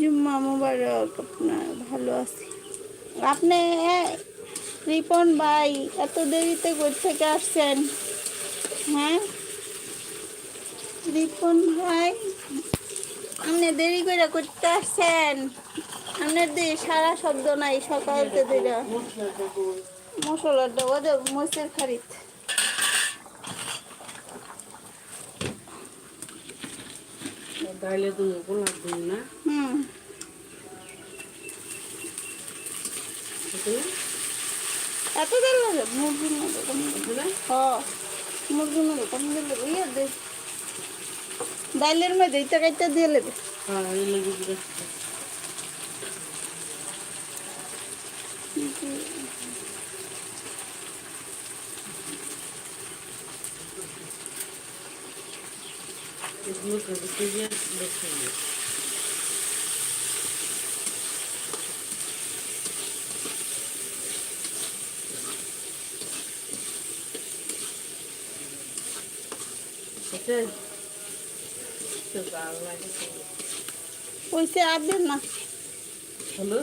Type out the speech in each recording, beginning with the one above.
জুম্মা মোবারক আপনার ভালো আছি আপনি রিপন ভাই, এত দেরিতে থেকে আসছেন? হ্যাঁ? রিপন ভাই, আপনি দেরি করে করতে আসছেন? আপনার দিয়ে সারা শব্দ নাই, সকালতে দিলে মশলাটা ওদের মসের খারিত। তাইলে তুমি গোলাপ না। হুম। এত দেরি লাগে? মুরগির মধ্যে কম দিলে। বুঝলে হ। মুরগির মধ্যে কম দিলে ইয়ে দে। ডাইলের মধ্যে ইটা কাইটা দিয়ে নেবে হ্যাঁ এই লেগে দিচ্ছি এগুলো করতে গিয়ে দেখতে গিয়ে Okay. তো ভালো লাগে ওইসে আর দেন না হলো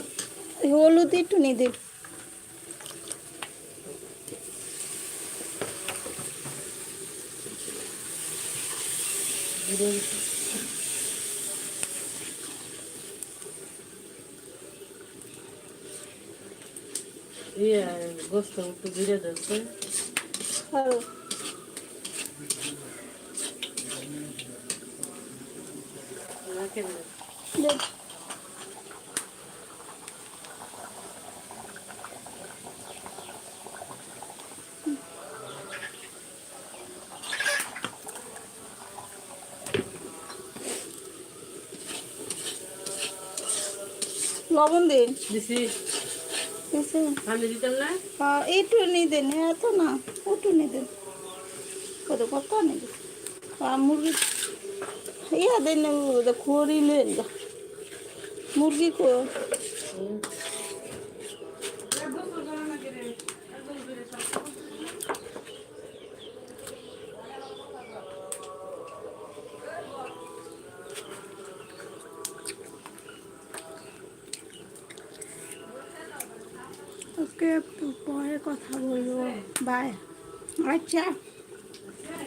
হলুদ একটু নিয়ে দিন জিরে ইয়ে গোস্ত একটু না। দেন লবণ দিন। দিছি? আমি দিতাম না? হ্যাঁ একটু নিয়ে দেন এত না একটু নিয়ে দেন। কত কত নিয়ে মুরগি ইয়া দেন ওটা খড়ি লেন মুরগি কো হুম। ওকে পরে কথা বলব বাই আচ্ছা হ্যাঁ।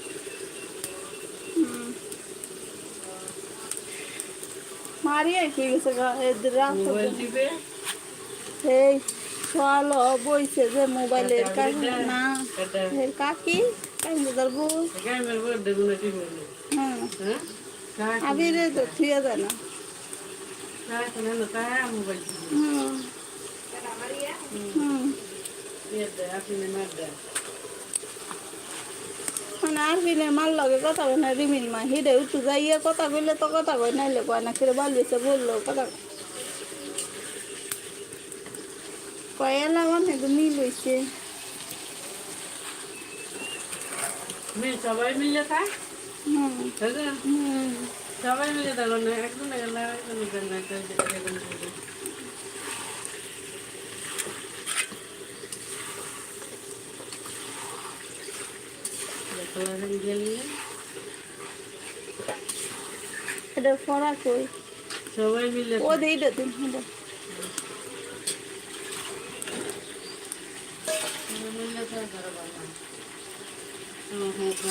মারিয়াই কই গেছে গা এদের রাত মোবাইল টিপে, এই চলো বইছে যে মোবাইলের এটা কাজ এটা, না এটা। এর কাকি কাকি ধরবো গ্রামের ভোটটা গুলো টিপে নে। হ্যাঁ হ্যাঁ? কার কি? আবিরে তো থুয়ে যায় না কার কি না, কার মোবাইল টিপে? হুম হুম ইয়ে দে, আপনি মার দে। মানে আর লগে কথা কয় না রিমিল মা হিডে উঠু যাইয়া কথা কইলে তো কথা কয় নাইলে কয় না করে বালিছে বলল কথা কয়। কয় এলা মানে মিল মেয়ে সবাই মিলে খায় তাই সবাই মিলে থাকো না একজন গেল একজন গেল না একজন গেল না। দেখো, এখন গেলে এটা ফোড়া কই সবাই মিলে ও দেই দে তুমি হ্যাঁ মিলে হুম, হুম।